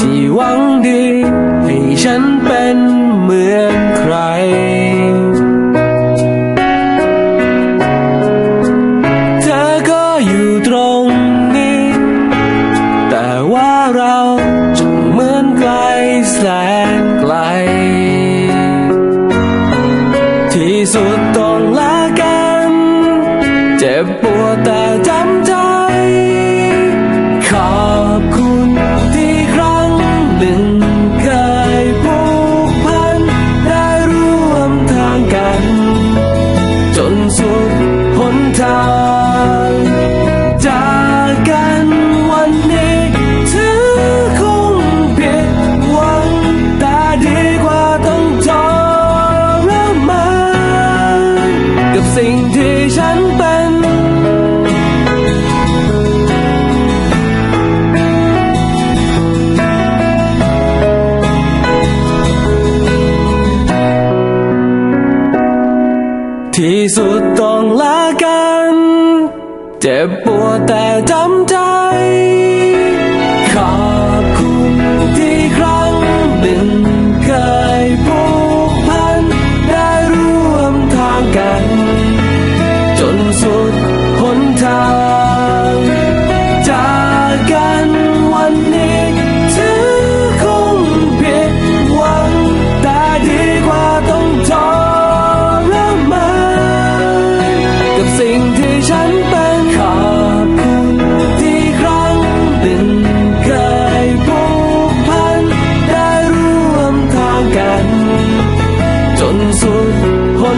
ที่หวังดีให้ฉันเป็นเหมือนใคร เธอก็อยู่ตรงนี้ แต่ว่าเราจะเหมือนไกลแสนไกล ที่สุดต้องลากัน เจ็บปวด สุดต้องลากัน เจ็บปวดแต่จำใจ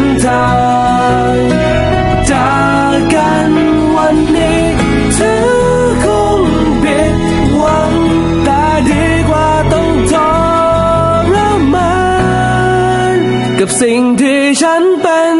นทางจากกันวันนี้ถึงคงผิดหวังต่ดีกว่าต้องทรมานกับสิ่งที่ฉันเป็น